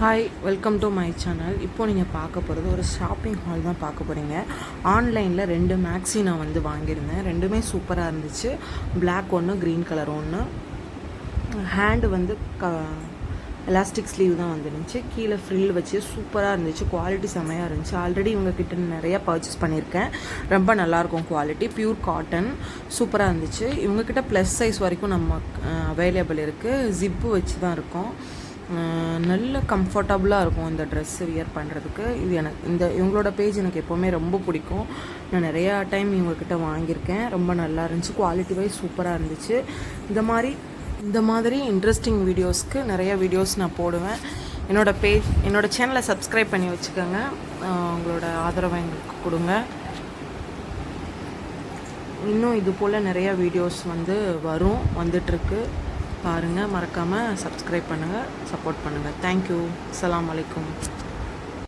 Hi welcome to my channel இப்போது நீங்கள் பார்க்க போகிறது ஒரு ஷாப்பிங் ஹால் தான் பார்க்க போகிறீங்க ஆன்லைனில் ரெண்டு மேக்ஸி நான் வந்து வாங்கியிருந்தேன். ரெண்டுமே சூப்பராக இருந்துச்சு. பிளாக் ஒன்று க்ரீன் கலர் ஒன்று ஹேண்டு வந்து க எலாஸ்டிக் ஸ்லீவ் தான் வந்துருந்துச்சு. கீழே ஃப்ரில் வச்சு சூப்பராக இருந்துச்சு. குவாலிட்டி செம்மையாக இருந்துச்சு. ஆல்ரெடி இவங்கக்கிட்ட நிறையா பர்ச்சேஸ் பண்ணியிருக்கேன். ரொம்ப நல்லாயிருக்கும் குவாலிட்டி பியூர் காட்டன் சூப்பராக இருந்துச்சு. இவங்கக்கிட்ட ப்ளஸ் சைஸ் வரைக்கும் நம்ம அவைலபிள் இருக்குது ஜிப்பு வச்சு தான் இருக்கும். நல்ல கம்ஃபர்டபுளாக இருக்கும் இந்த ட்ரெஸ்ஸு வியர் பண்ணுறதுக்கு இது எனக்கு இந்த இவங்களோட பேஜ் எனக்கு எப்போவுமே ரொம்ப பிடிக்கும். நான் நிறையா டைம் இவங்கக்கிட்ட வாங்கியிருக்கேன். ரொம்ப நல்லா இருந்துச்சு. குவாலிட்டி வைஸ் சூப்பராக இருந்துச்சு. இந்த மாதிரி இந்த மாதிரி இன்ட்ரெஸ்டிங் வீடியோஸ்க்கு நிறைய வீடியோஸ் நான் போடுவேன். என்னோடய பேஜ் என்னோடய சேனலை சப்ஸ்கிரைப் பண்ணி வச்சுக்கோங்க. உங்களோட ஆதரவை எங்களுக்கு கொடுங்க. இன்னும் இது போல் நிறைய வீடியோஸ் வந்து வரும் வந்துட்டுருக்கு பாருங்கள் மறக்காமல் சப்ஸ்கிரைப் பண்ணுங்கள் சப்போர்ட் பண்ணுங்கள் தேங்க்யூ அலாம் வலைக்கம்